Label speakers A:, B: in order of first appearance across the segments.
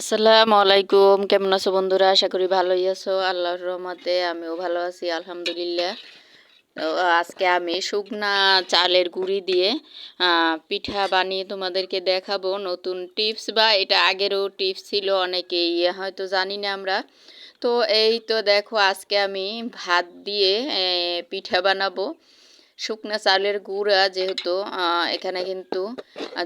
A: আসসালামু আলাইকুম। কেমন আছো বন্ধুরা? আশা করি ভালোই আছো। আল্লাহর রহমতে আমিও ভালো আছি, আলহামদুলিল্লাহ। আজকে আমি শুকনা চালের গুঁড়ি দিয়ে পিঠা বানিয়ে তোমাদেরকে দেখাবো। নতুন টিপস বা এটা আগেরও টিপস ছিল, অনেকেই হয়তো জানি না আমরা। তো, এই তো দেখো, আজকে আমি ভাত দিয়ে পিঠা বানাবো। শুকনা চালের গুঁড়া যেহেতু এখানে কিন্তু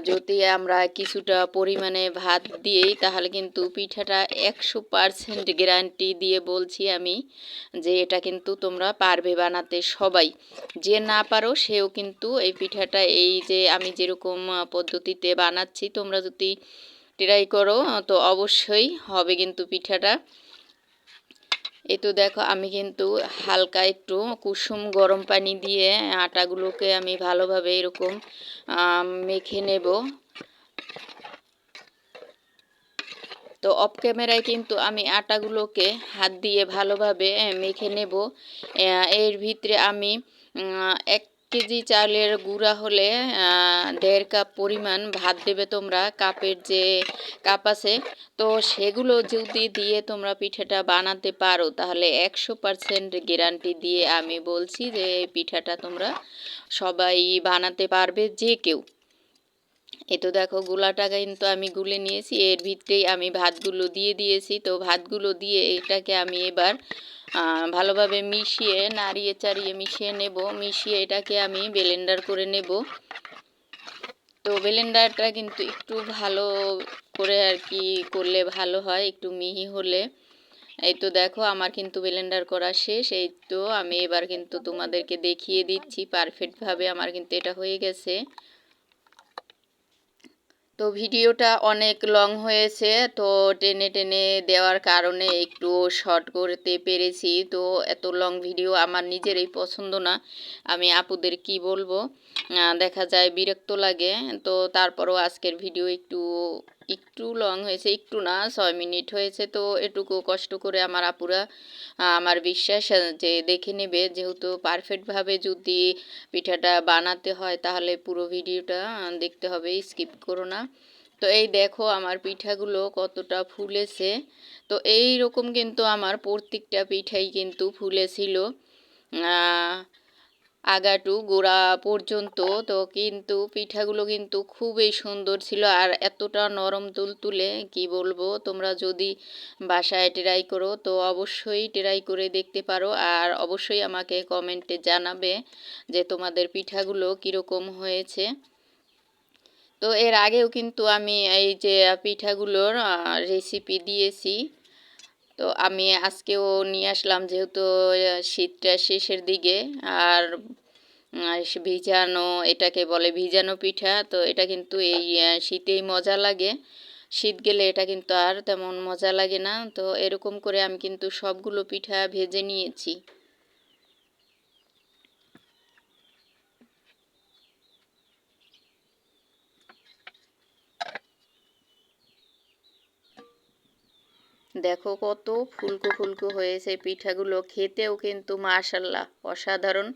A: যদি আমরা কিছুটা পরিমাণে ভাত দিই, তাহলে কিন্তু পিঠাটা একশো পারসেন্ট গ্যারান্টি দিয়ে বলছি আমি যে এটা কিন্তু তোমরা পারবে বানাতে সবাই। যে না পারো, সেও কিন্তু এই পিঠাটা, এই যে আমি যেরকম পদ্ধতিতে বানাচ্ছি, তোমরা যদি ট্রাই করো, তো অবশ্যই হবে কিন্তু পিঠাটা। এই তো দেখো, আমি কিন্তু হালকা একটু কুসুম গরম পানি দিয়ে আটাগুলোকে আমি ভালোভাবে এরকম মেখে নেব। তো অফ ক্যামেরায় কিন্তু আমি আটাগুলোকে হাত দিয়ে ভালোভাবে মেখে নেব। এর ভিতরে আমি এক কেজি চালের গুঁড়া হলে দেড় কাপ পরিমাণ ভাত দেবে তোমরা, কাপের যে কাপ আছে। তো সেগুলো যদি দিয়ে তোমরা পিঠাটা বানাতে পারো, তাহলে একশো পারসেন্ট গ্যারান্টি দিয়ে আমি বলছি যে পিঠাটা তোমরা সবাই বানাতে পারবে, যে কেউ। এই তো দেখো গোলাটা কিন্তু আমি গুলে নিয়েছি, এর ভিতরেই আমি ভাতগুলো দিয়ে দিয়েছি। তো ভাতগুলো দিয়ে এটাকে আমি এবার ভালোভাবে মিশিয়ে, নাড়িয়ে চাড়িয়ে মিশিয়ে নেব। মিশিয়ে এটাকে আমি ব্লেন্ডার করে নেব। তো ব্লেন্ডারটা কিন্তু একটু ভালো করে আর কি করলে ভালো হয়, একটু মিহি হলে। এই তো দেখো আমার কিন্তু ব্লেন্ডার করা শেষ। এই তো আমি এবার কিন্তু তোমাদেরকে দেখিয়ে দিচ্ছি, পারফেক্টভাবে আমার কিন্তু এটা হয়ে গেছে। তো ভিডিওটা অনেক লং হয়েছে, তো টেনে টেনে দেওয়ার কারণে একটু শর্ট করতে পেরেছি। তো এত লং ভিডিও আমার নিজেরই পছন্দ না, আমি আপুদের কি বলব? দেখা যায় বিরক্ত লাগে, তো তারপরও আজকের ভিডিও একটু একটু লং হয়েছে, একটু না, ছয় মিনিট হয়েছে, তো এটুকু কষ্ট করে আমার আপুরা আমার বিশ্বাস যে দেখে নেবে, যেহেতু পারফেক্টভাবে যদি পিঠাটা বানাতে হয়, তাহলে পুরো ভিডিওটা দেখতে হবে স্কিপ করো না। তো এই দেখো আমার পিঠাগুলো কতটা ফুলেছে। তো এই রকম কিন্তু আমার প্রত্যেকটা পিঠাই কিন্তু ফুলেছিল। আগাটু, গোড়া পর্যন্ত তো কিন্তু পিঠাগুলো কিন্তু খুবই সুন্দর ছিল আর এতটা নরম তুলতুলে কি বলব, তোমরা যদি বাসায় ট্রাই করো তো অবশ্যই ট্রাই করে দেখতে পারো আর অবশ্যই আমাকে কমেন্টে জানাবে যে তোমাদের পিঠাগুলো কীরকম হয়েছে। তো এর আগেও কিন্তু আমি এই যে পিঠাগুলোর রেসিপি দিয়েছি। তো আমি আজকেও নিয়ে আসলাম যেহেতু শীতটা শেষের দিকে আর ভিজানো এটাকে বলে ভিজানো পিঠা, তো এটা কিন্তু এই শীতেই মজা লাগে। শীত গেলে এটা কিন্তু আর তেমন মজা লাগে না, তো এরকম করে আমি কিন্তু সবগুলো পিঠা ভেজে নিয়েছি। দেখো কত ফুলকো ফুলকো হয়েছে পিঠাগুলো। খেতেও কিন্তু মাশাল্লাহ অসাধারণ।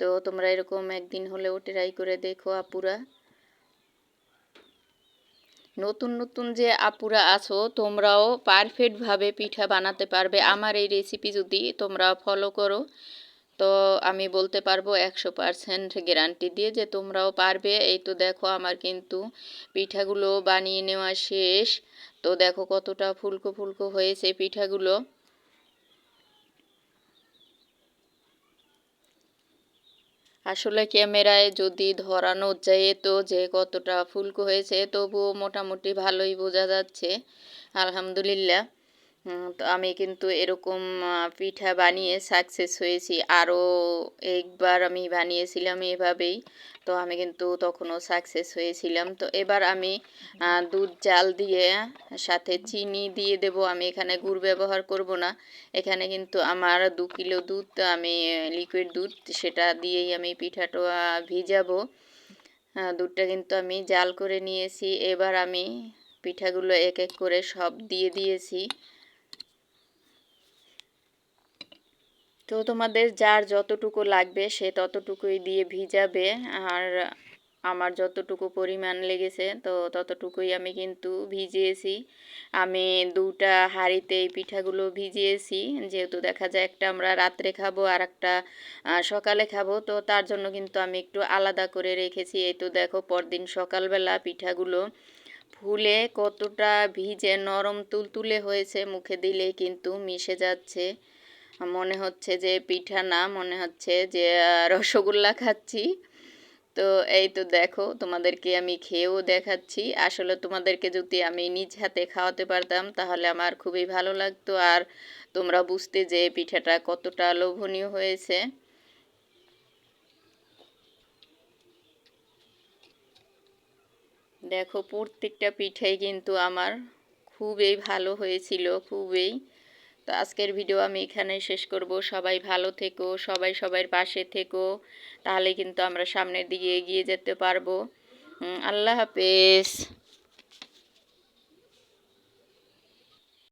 A: তো তোমরা এরকম একদিন হলেও ট্রাই করে দেখো আপুরা। নতুন নতুন যে আপুরা আছো, তোমরাও পারফেক্টভাবে পিঠা বানাতে পারবে। আমার এই রেসিপি যদি তোমরা ফলো করো তো আমি বলতে পারব একশো পারসেন্ট গ্যারান্টি দিয়ে যে তোমরাও পারবে। এই তো দেখো আমার কিন্তু পিঠাগুলো বানিয়ে নেওয়া শেষ। তো দেখো কতটা ফুলকো ফুলকো হয়েছে পিঠাগুলো। আসলে ক্যামেরায় যদি ধরানো যায় তো যে কতটা ফুলকো হয়েছে তবুও মোটামুটি ভালোই বোঝা যাচ্ছে। আলহামদুলিল্লাহ। হুম, তো আমি কিন্তু এরকম পিঠা বানিয়ে সাকসেস হয়েছি। আরও একবার আমি বানিয়েছিলাম এভাবেই। তো আমি কিন্তু তখনও সাকসেস হয়েছিলাম। তো এবার আমি দুধ জাল দিয়ে, সাথে চিনি দিয়ে দেব। আমি এখানে গুড় ব্যবহার করব না। এখানে কিন্তু আমার দু কিলো দুধ, আমি লিকুইড দুধ, সেটা দিয়েই আমি পিঠাটা ভিজাবো। দুধটা কিন্তু আমি জাল করে নিয়েছি। এবার আমি পিঠাগুলো এক এক করে সব দিয়ে দিয়েছি। তো তোমাদের যার যতটুকু লাগবে সে ততটুকুই দিয়ে ভিজাবে আর আমার যতটুকু পরিমাণ লেগেছে তো ততটুকুই আমি কিন্তু ভিজিয়েছি। আমি দুটা হাঁড়িতে এই পিঠাগুলো ভিজিয়েছি, যেহেতু দেখা যায় একটা আমরা রাত্রে খাব আর একটা সকালে খাব, তো তার জন্য কিন্তু আমি একটু আলাদা করে রেখেছি। এই তো দেখো পরদিন সকালবেলা পিঠাগুলো ফুলে কতটা ভিজে নরম তুলতুলে হয়েছে, মুখে দিলেই কিন্তু মিশে যাচ্ছে। মনে হচ্ছে যে পিঠা না, মনে হচ্ছে যে রসগোল্লা খাচ্ছি। তো এই তো দেখো, তোমাদেরকে আমি খেয়েও দেখাচ্ছি। আসলে তোমাদেরকে যদি আমি নিজ হাতে খাওয়াতে পারতাম, তাহলে আমার খুবই ভালো লাগতো। আর তোমরা বুঝতে যে পিঠাটা কতটা লোভনীয় হয়েছে। দেখো, প্রত্যেকটা পিঠাই কিন্তু আমার খুবই ভালো হয়েছিল, খুবই। তো আজকের ভিডিও আমি এখানেই শেষ করব। সবাই ভালো থেকো, সবাই সবার পাশে থেকো, তাহলে কিন্তু আমরা সামনের দিকে এগিয়ে যেতে পারব। আল্লাহ হাফেজ।